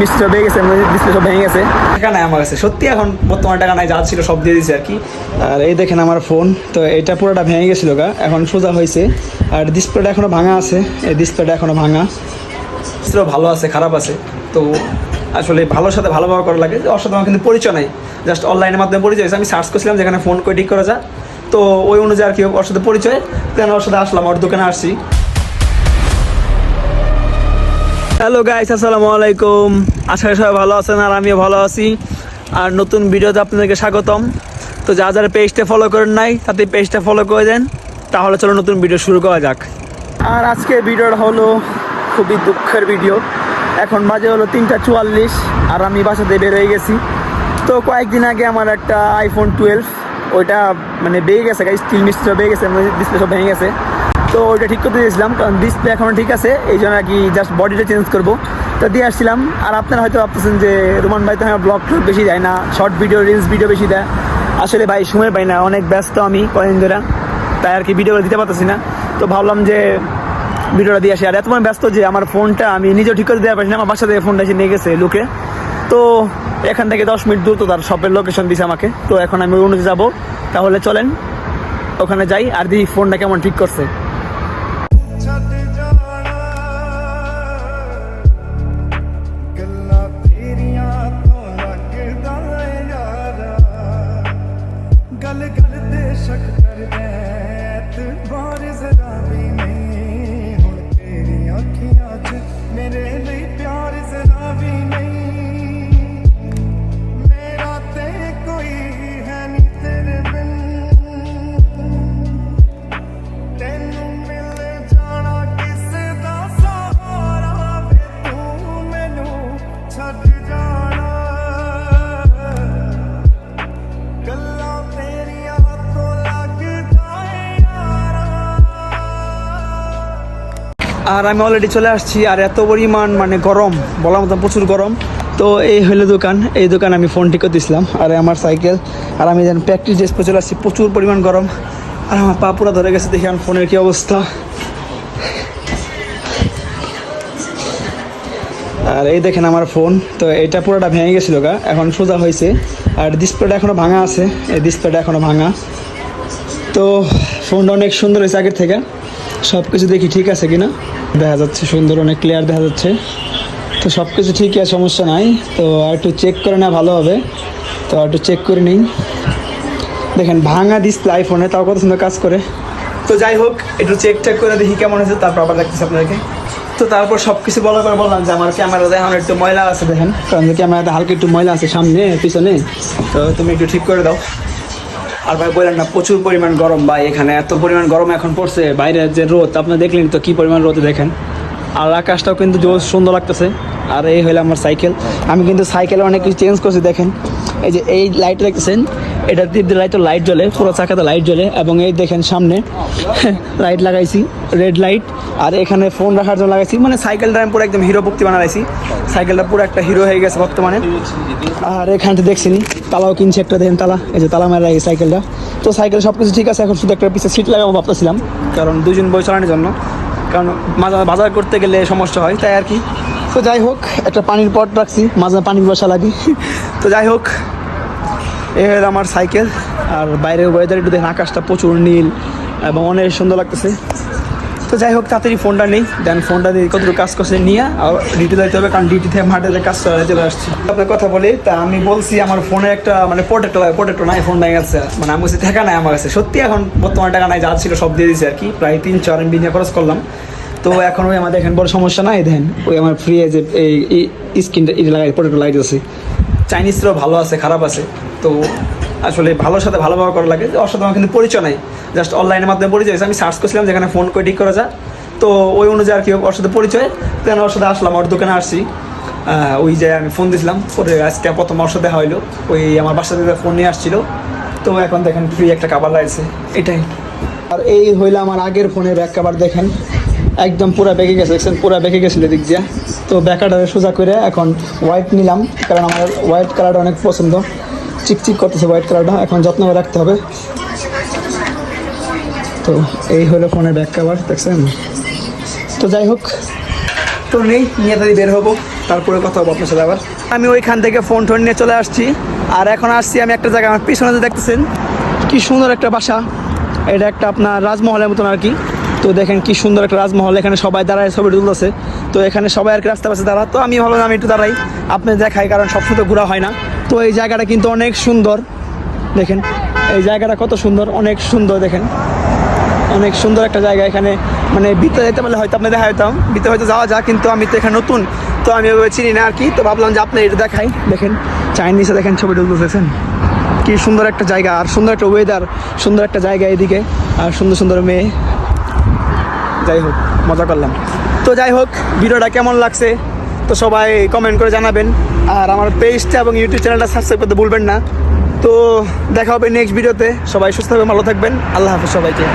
মিস্ত্রি সব ভেঙে গেছে ডিসপ্লে সব ভেঙে গেছে। টাকা আমার কাছে। সত্যি এখন বর্তমানে টাকা যা ছিল সব দিয়ে আর কি। আর এই আমার ফোন তো পুরোটা ভেঙে গেছিল গা, এখন সোজা হয়েছে। আর ডিসপ্লেটা এখনও ভাঙা আছে, এই ডিসপ্লেটা এখনও ভাঙা। ভালো আছে, খারাপ আছে। তো আসলে ভালোর সাথে ভালো ব্যবহার করা লাগে ওর সাথে আমার কিন্তু পরিচয় নাই। জাস্ট অনলাইনের মাধ্যমে পরিচয় আমি সার্চ করছিলাম যেখানে ফোন করে ঠিক করা যায়। তো ওই অনুযায়ী আর কি ওর সাথে পরিচয় ওর সাথে আসলাম ওর দোকানে আসছি। হ্যালো গাইস আসসালামু আলাইকুম। আশা করি সবাই ভালো আছেন আর আমিও ভালো আছি। আর নতুন ভিডিওতে আপনাদেরকে স্বাগতম। তো যা যারা পেজটা ফলো করেন নাই তাতে পেজটা ফলো করে দেন। তাহলে চলো নতুন ভিডিও শুরু করা যাক। আর আজকে ভিডিওটা হলো খুবই দুঃখের ভিডিও। এখন বাজে হলো তিনটা চুয়াল্লিশ, আর আমি বাসাতে বের হয়ে গেছি। তো কয়েকদিন আগে আমার একটা আইফোন টুয়েলভ ওইটা মানে বেয়ে গেছে স্টিল মিস্ত্রি বেয়ে গেছে ডিসপ্লে সব ভেঙে গেছে। তো ওইটা ঠিক করতে দিয়েছিলাম, কারণ ডিসপ্লে এখনও ঠিক আছে, এই জন্য আর কি জাস্ট বডিটা চেঞ্জ করব। তো দিয়ে আসছিলাম, আর আপনারা হয়তো ভাবতেছেন যে, রোমান ভাই তো হ্যাঁ ব্লগ বেশি দেয় না শর্ট ভিডিও রিলস ভিডিও বেশি দেয়। আসলে ভাই, সময় পাই না, অনেক ব্যস্ত আমি কয়েকদিন ধরে, তাই আর কি ভিডিওগুলো দিতে পারতেছি না। তো ভাবলাম যে ভিডিওটা দিয়ে আসি। আর এত মানে ব্যস্ত যে, আমার ফোনটা আমি নিজেও ঠিক করে দেওয়া পারছি না, আমার বাসা থেকে ফোনটা এসে নিয়ে গেছে লুকে। তো এখান থেকে দশ মিনিট দূর তো তার শপের লোকেশন দিছে আমাকে। তো এখন আমি ওই অনুযায়ী যাব, তাহলে চলেন, ওখানে যাই, আর দেখি ফোনটা কেমন ঠিক করছে। আর আমি অলরেডি চলে আসছি, আর এত পরিমাণ মানে গরম, বলার মতো প্রচুর গরম। তো এই হলো দোকান, এই দোকান আমি ফোন ঠিক দিয়েছিলাম আর আমার সাইকেল আর আমি যেন প্র্যাকটিস ড্রেস পরে চলে আসছি, প্রচুর পরিমাণ গরম। আর আমার পা পুরা ধরে গেছে, দেখি আমার ফোনের কী অবস্থা। আর এই দেখেন আমার ফোন তো এটা পুরোটা ভেঙে গেছিল গা, এখন সোজা হয়েছে। আর ডিসপ্লেটা এখনও ভাঙা আছে, এই ডিসপ্লেটা এখনও ভাঙা। তো ফোনটা অনেক সুন্দর হয়েছে আগের থেকে। সব কিছু দেখি ঠিক আছে কিনা? দেখা যাচ্ছে সুন্দর অনেক ক্লিয়ার দেখা যাচ্ছে। তো সব কিছু ঠিকই আছে, সমস্যা নাই। তো আর একটু চেক করে নেওয়া ভালো হবে। তো আর একটু চেক করে নিই। দেখেন, ভাঙা ডিসপ্লে আইফোনে তাও কত সুন্দর কাজ করে। তো যাই হোক, একটু চেক টেক করে দেখি কেমন হয়েছে, তারপর আবার দেখতেছি আপনাদেরকে। তো তারপর সব কিছু বলার পর বললাম যে, আমার ক্যামেরাতে এখন একটু ময়লা আছে দেখেন। কারণ ক্যামেরাতে হালকা একটু ময়লা আছে সামনে, পিছনে। তো তুমি একটু ঠিক করে দাও। আর ভাই বললেন না, প্রচুর পরিমাণ গরম ভাই এখানে, এত পরিমাণ গরম এখন পড়ছে। বাইরে যে রোদ, আপনি দেখলেন তো কি পরিমাণ রোদ দেখেন? আর আকাশটাও কিন্তু জোর সুন্দর লাগতেছে। আর এই হলো আমার সাইকেল। আমি কিন্তু সাইকেলে অনেক কিছু চেঞ্জ করছি, দেখেন। এই যে এই লাইট দেখতেছেন এটা তীর লাইট লাইট জ্বলে, পুরো চাকাতে লাইট জ্বলে, এবং এই দেখেন সামনে লাইট লাগাইছি রেড লাইট আর এখানে ফোন রাখার জন্য লাগাইছি মানে সাইকেলটা আমি পুরো একদম হিরো ভক্তি বানাইছি। সাইকেলটা পুরো একটা হিরো হয়ে গেছে বর্তমানে। আর এখানটা দেখছিনি তালাও কিনছে একটা, দেখেন তালা, এই যে তালা মারা এই সাইকেলটা তো সাইকেল সব কিছু ঠিক আছে, এখন শুধু একটা পিছিয়ে সিট লাগাবো ভাবতেছিলাম, কারণ দুজন বই চালানোর জন্য। কারণ বাজার করতে গেলে সমস্যা হয়, তাই আর কি। তো যাই হোক, একটা পানির পট রাখছি, মাঝে মাঝে পানি বসা লাগে। তো যাই হোক এই হলো আমার সাইকেল, আর বাইরের ওয়েদার একটু দেখেন, আকাশটা প্রচুর নীল এবং অনেক সুন্দর লাগতেছে। তো যাই হোক, তাড়াতাড়ি ফোনটা নেই, দেন ফোনটা দিয়ে কতটুকু কাজ করছে নিয়ে আর ডিউটি যাইতে হবে, কারণ ডিউটি থেকে মাঠে কাজ করে চলে আসছি। আপনার কথা বলি, তা আমি বলছি, আমার ফোনে একটা মানে প্রোটেক্ট লাগে প্রোটেক্ট নাই ফোন নাই গেছে। মানে আমি বলছি, টাকা নাই আমার কাছে। সত্যি এখন বর্তমানে টাকা নাই, যা ছিল সব দিয়ে দিয়েছি আর কি। প্রায় তিন চার এমবি নিয়ে খরচ করলাম। তো এখন ওই আমাদের এখানে বড় সমস্যা নাই, দেখেন, ওই আমার ফ্রি যে এই স্ক্রিনটা এটা লাগাই প্রোটেক্ট লাগাই আছে চাইনিজরাও ভালো আছে, খারাপ আছে। তো আসলে ভালোর সাথে ভালো ব্যবহার করা লাগে সাথে আমার কিন্তু পরিচয় নাই। জাস্ট অনলাইনের মাধ্যমে পরিচয় আমি সার্চ করছিলাম, যেখানে ফোন করে ঠিক করা যায় তো ওই অনুযায়ী আর কি ওর সাথে পরিচয়। দেন ওর সাথে আসলাম, ওর দোকানে আসছি। ওই যে আমি ফোন দিছিলাম, পরে আজকে প্রথম ওর সাথে হইল। ওই আমার বাসা থেকে ফোন নিয়ে আসছিল। তো এখন দেখেন ফ্রি একটা কাবার লাগছে, এটাই। আর এই হইল আমার আগের ফোনের ব্যাক কাবার দেখেন। একদম পুরা বেঁকে গেছে, দেখছেন? পুরা বেঁকে গেছিল দিক দিয়ে। তো ব্যাকাটা সোজা করে এখন হোয়াইট নিলাম, কারণ আমার হোয়াইট কালারটা অনেক পছন্দ। চিকচিক করতেছে হোয়াইট কালারটা এখন যত্ন করে রাখতে হবে। তো এই হলো ফোনের ব্যাক কাভার দেখছেন? তো যাই হোক, তো নেই, নিয়ে তাদের বের হব। তারপরে কথা বলব আপনার সাথে আবার। আমি ওইখান থেকে ফোন টোন নিয়ে চলে আসছি। আর এখন আসছি আমি একটা জায়গায়। আমার পিছনে যে দেখতেছেন, কি সুন্দর একটা বাসা। এটা একটা আপনার রাজমহলের মতন আর কি। তো দেখেন কি সুন্দর একটা রাজমহল। এখানে সবাই দাঁড়ায়, ছবি তুলতেছে। তো এখানে সবাই আর কি রাস্তা পাশে দাঁড়া তো আমি ভাবলাম আমি একটু দাঁড়াই আপনি দেখাই, কারণ সবসময় তো ঘোরা হয় না। তো এই জায়গাটা কিন্তু অনেক সুন্দর। দেখেন, এই জায়গাটা কত সুন্দর, অনেক সুন্দর দেখেন। অনেক সুন্দর একটা জায়গা এখানে। মানে ভিতরে যেতে পারলে হয়তো আপনি দেখা যেতাম ভিতরে হয়তো যাওয়া যাক, কিন্তু আমি তো এখানে নতুন, তো আমি ওইভাবে চিনি না আর কি। তো ভাবলাম যে আপনি এটা দেখাই। দেখেন, চাইনিজে দেখেন ছবি তুলতেছেন কি সুন্দর একটা জায়গা, আর সুন্দর একটা ওয়েদার সুন্দর একটা জায়গা এদিকে, আর সুন্দর সুন্দর মেয়ে। যাই হোক, মজা করলাম। তো যাই হোক, ভিডিওটা কেমন লাগছে তো সবাই কমেন্ট করে জানাবেন। আর আমার পেজটা এবং ইউটিউব চ্যানেলটা সাবস্ক্রাইব করতে ভুলবেন না। তো দেখা হবে নেক্সট ভিডিওতে সবাই সুস্থ হবে ভালো থাকবেন। আল্লাহ হাফিজ সবাইকে।